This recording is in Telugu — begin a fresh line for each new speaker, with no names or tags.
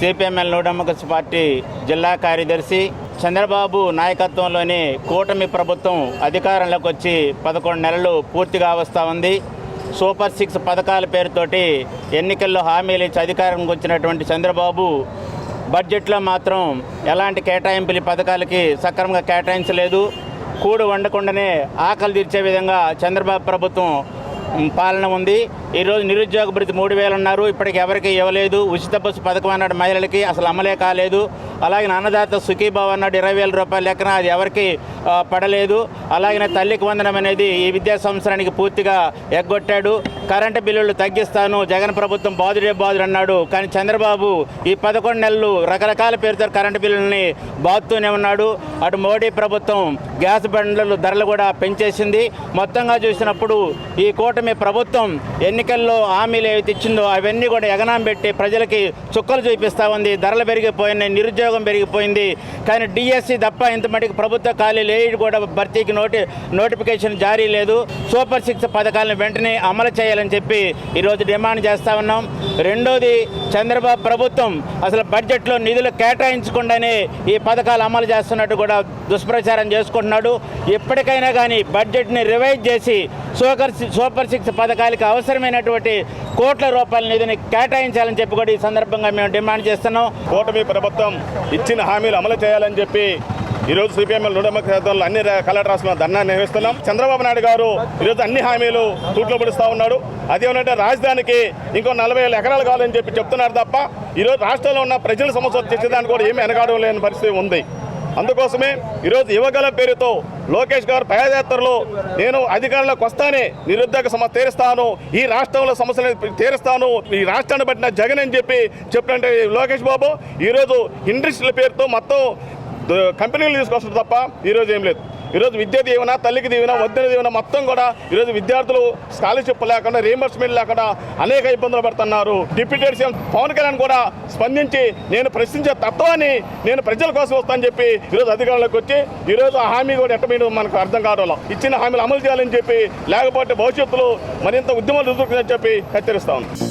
CPIML నూడమ్మకస్ పార్టీ జిల్లా కార్యదర్శి చంద్రబాబు నాయకత్వంలోని కూటమి ప్రభుత్వం అధికారంలోకి వచ్చి పదకొండు నెలలు పూర్తిగా వస్తూ ఉంది. సూపర్ సిక్స్ పథకాల పేరుతోటి ఎన్నికల్లో హామీలు ఇచ్చి అధికారంకి వచ్చినటువంటి చంద్రబాబు బడ్జెట్లో మాత్రం ఎలాంటి కేటాయింపులు పథకాలకి సక్రమంగా కేటాయించలేదు. కూడు వండకుండానే ఆకలి తీర్చే విధంగా చంద్రబాబు ప్రభుత్వం పాలన ఉంది. ఈరోజు నిరుద్యోగ భృతి మూడు వేలు ఉన్నారు ఇప్పటికి ఎవరికి ఇవ్వలేదు. ఉచిత బస్సు పథకం అన్నాడు మహిళలకి. అసలు అమలే కాలేదు. అలాగే అన్నదాత సుఖీభావ అన్నాడు ఇరవై వేల రూపాయల లెక్కన అది ఎవరికి పడలేదు. అలాగే తల్లికి వందనం అనేది ఈ విద్యా సంవత్సరానికి పూర్తిగా ఎగ్గొట్టాడు. కరెంటు బిల్లులు తగ్గిస్తాను జగన్ ప్రభుత్వం బాదుడే బాధుడు అన్నాడు. కానీ చంద్రబాబు ఈ పదకొండు నెలలు రకరకాల పేరుతో కరెంటు బిల్లుల్ని బాదుతూనే ఉన్నాడు. అటు మోడీ ప్రభుత్వం గ్యాస్ బండ్ల ధరలు కూడా పెంచేసింది. మొత్తంగా చూసినప్పుడు ఈ కూటమి ప్రభుత్వం ఎన్నికల్లో హామీలు ఏవైతే ఇచ్చిందో అవన్నీ కూడా ఎగనాం పెట్టి ప్రజలకి చుక్కలు చూపిస్తూ ఉంది. ధరలు పెరిగిపోయినాయి నిరుద్యోగం పెరిగిపోయింది. కానీ డిఎస్సి తప్ప ఇంత మటుకు ప్రభుత్వ ఖాళీలు ఏవి కూడా భర్తీకి నోటి నోటిఫికేషన్ జారీ లేదు. సూపర్ సిక్స్ పథకాలను వెంటనే అమలు చేయాలని చెప్పి ఈరోజు డిమాండ్ చేస్తూ ఉన్నాం. రెండోది చంద్రబాబు ప్రభుత్వం అసలు బడ్జెట్లో నిధులు కేటాయించకుండానే ఈ పథకాలు అమలు చేస్తున్నట్టు కూడా దుష్ప్రచారం చేసుకుంటున్నాడు. ఎప్పటికైనా కానీ బడ్జెట్ని రివైజ్ చేసి సూపర్ సూపర్ సిక్స్ పథకాలకి అవసరమైనటువంటి కోట్ల రూపాయల నిధిని కేటాయించాలని చెప్పి కూడా ఈ సందర్భంగా మేము డిమాండ్ చేస్తున్నాం.
కూటమి ప్రభుత్వం ఇచ్చిన హామీలు అమలు చేయాలని చెప్పి ఈరోజు సిపిఎంఎల్ నూడమ క్షేత్రంలో అన్ని కలెక్టర్ రాష్ట్రంలో ధర్నా నిర్వహిస్తున్నాం. చంద్రబాబు నాయుడు గారు ఈరోజు అన్ని హామీలు తూట్లో పడుస్తూ ఉన్నాడు. అదేమంటే రాజధానికి ఇంకో నలభై వేల ఎకరాలు కావాలని చెప్పి చెప్తున్నారు తప్ప ఈరోజు రాష్ట్రంలో ఉన్న ప్రజల సమస్యలు తెచ్చేదానికి కూడా ఏమి ఎనగాడం లేని పరిస్థితి ఉంది. అందుకోసమే ఈరోజు యువగల పేరుతో లోకేష్ గారు పాదయాత్రలో నేను అధికారంలోకి వస్తానే నిరుద్యోగ సమస్య తీరుస్తాను ఈ రాష్ట్రంలో సమస్యలు తీరుస్తాను ఈ రాష్ట్రాన్ని పట్టిన జగన్ అని చెప్పి చెప్పినట్టు లోకేష్ బాబు. ఈరోజు ఇండస్ట్రీల పేరుతో మొత్తం కంపెనీలు తీసుకొస్తారు తప్ప ఈరోజు ఏం లేదు. ఈరోజు విద్య దీవెన తల్లికి దీవెన వద్దన దీవెన మొత్తం కూడా ఈరోజు విద్యార్థులు స్కాలర్షిప్ లేకుండా రీఎంబర్స్మెంట్ లేకుండా అనేక ఇబ్బందులు పడుతున్నారు. డిప్యూటీ సీఎం పవన్ కళ్యాణ్ కూడా స్పందించి నేను ప్రశ్నించే తత్వాన్ని నేను ప్రజల కోసం వస్తానని చెప్పి ఈరోజు అధికారంలోకి వచ్చి ఈరోజు ఆ హామీ కూడా ఎట్టమీయడం మనకు అర్థం కావడం ఇచ్చిన హామీలు అమలు చేయాలని చెప్పి లేకపోతే భవిష్యత్తులో మరింత ఉద్యమాలు ఎదుర్కొని చెప్పి హెచ్చరిస్తా ఉన్నాను